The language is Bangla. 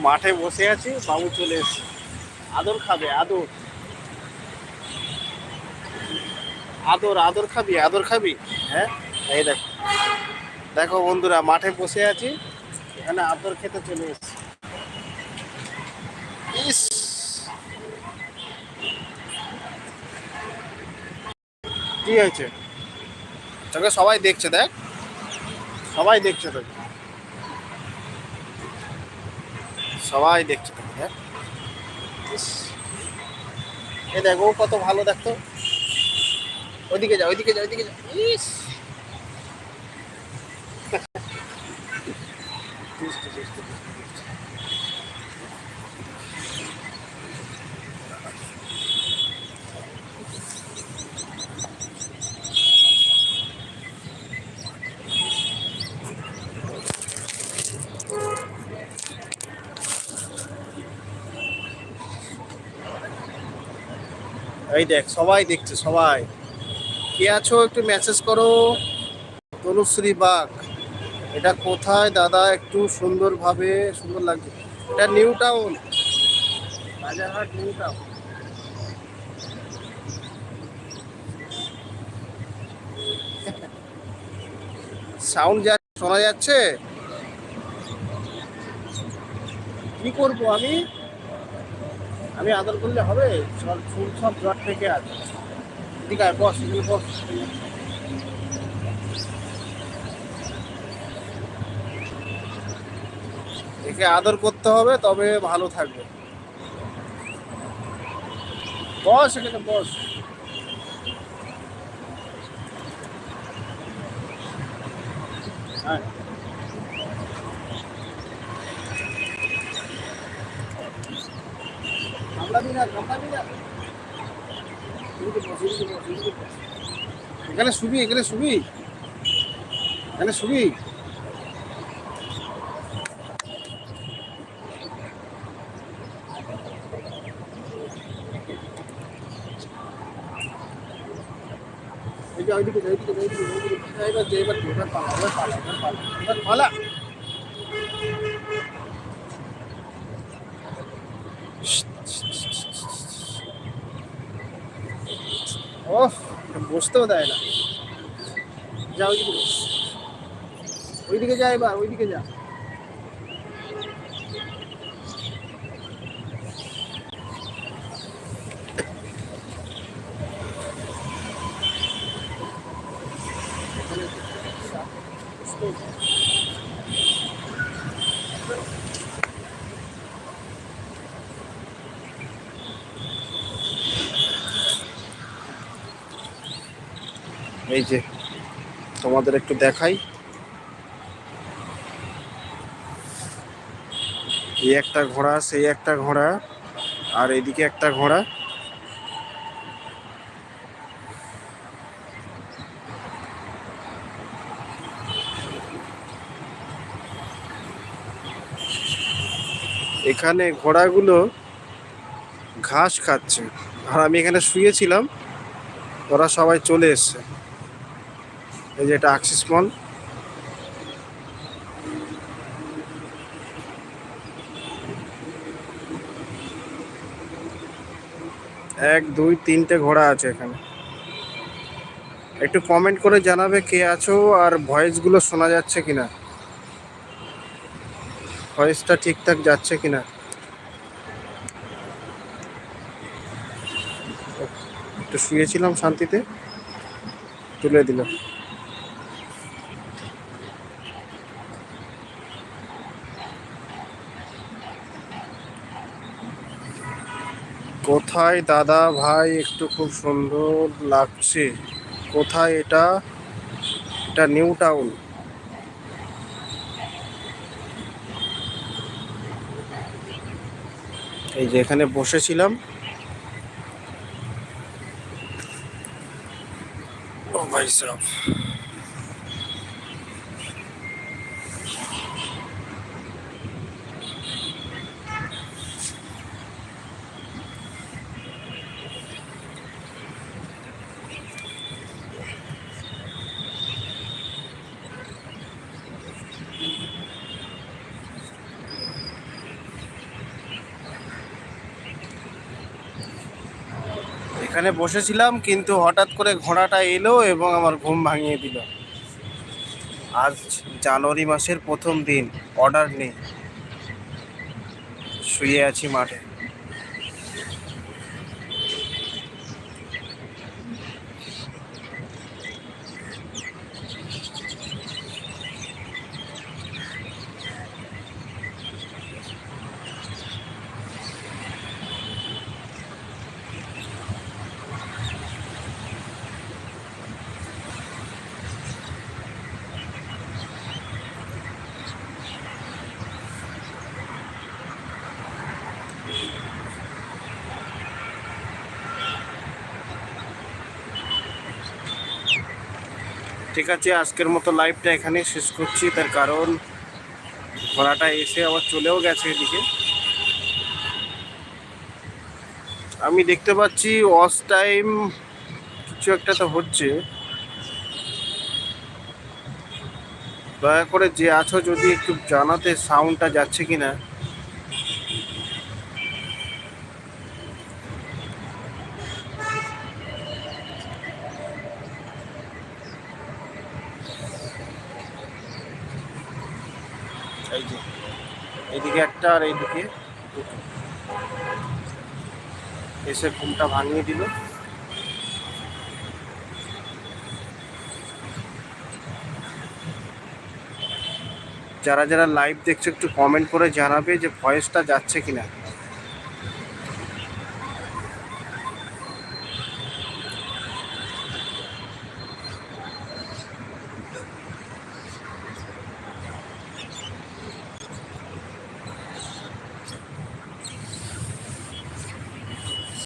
মাঠে বসে আছি, বাবু চলে এসছে। আদর খাবে, আদর। আদর আদর খাবি আদর খাবি? হ্যাঁ? এই দেখো। দেখো বন্ধুরা, মাঠে বসে আছি, এখানে আদর খেতে চলে এসছে। ইস! কি হয়েছে? তোকে সবাই দেখছে, দেখ। সবাই দেখছে তোকে। সবাই দেখছে হ্যাঁ। এ দেখো কত ভালো দেখতো ওইদিকে যাও ওইদিকে যাও ওইদিকে যাও ইস। এই দেখ, সবাই দেখছে, সবাই। কে আছো একটু মেসেজ করো? তনুশ্রী বাঘ, এটা কোথায়? দাদা, একটু সুন্দরভাবে, সুন্দর লাগছে। এটা new town Rajarhat new town sound যা, শোনা যাচ্ছে? কি করব আমি? আমি আদর করলে হবে, সব ফুল সব জ্বর থেকে আছে। ঠিক আছে বস, এখানে বস। একে আদর করতে হবে, তবে ভালো থাকবে। বস, এখানে বস। হ্যাঁ কামড়াবি না কামড়াবি না এদিকে বস, এদিকে বস, এদিকে বস। এখানে শুবি এখানে শুবি এখানে শুবি এই যে ওইদিকে যা, ওইদিকে যা, ওইদিকে যা। এবার এবার পালা, এবার পালা, এবার পালা, এবার পালা। ওহ বসতেও দেয় না যা ওইদিকে বস। ওইদিকে যা এবার ওইদিকে যা এই যে, তোমাদের একটু দেখাই। এই একটা ঘোড়া, সেই একটা ঘোড়া, আর এদিকে একটা ঘোড়া। এখানে ঘোড়াগুলো ঘাস খাচ্ছে। আর আমি এখানে শুয়েছিলাম, ওরা সবাই চলে এসছে। এই যে এটা আক্সিস মল এক, দুই, তিনটে ঘোড়া আছে এখানে। একটু কমেন্ট করে জানাবে কে আছো আর ভয়েসগুলো শোনা যাচ্ছে কিনা। ভয়েসটা ঠিকঠাক যাচ্ছে কিনা। একটু শুয়েছিলাম শান্তিতে। তুলে দিল। কোথায় দাদা ভাই একটু খুব সুন্দর লাগছে? কোথায় এটা? এটা নিউ টাউন। এই যে এখানে বসেছিলাম। ও ভাই সাহেব এখানে বসেছিলাম, কিন্তু হঠাৎ করে ঘোড়াটা এলো এবং আমার ঘুম ভাঙিয়ে দিল। আজ জানুয়ারি মাসের প্রথম দিন, অর্ডার নেই। শুয়ে আছি মাঠে। ঠিক আছে, আজকের মতো লাইভটা এখানে শেষ করছি। তার কারণ ঘোড়াটা এসে আবার চলেও গেছে এদিকে। আমি দেখতে পাচ্ছি ওয়াচ টাইম কিছু একটা তো হচ্ছে। দয়া করে যে আছো যদি একটু জানাতে সাউন্ডটা যাচ্ছে কিনা। এই যে এইদিকে একটা আর এইদিকে এসে ঘুমটা ভাঙিয়ে দিল। যারা যারা লাইভ দেখছ, একটু কমেন্ট করে জানাবে যে ভয়েসটা যাচ্ছে কিনা।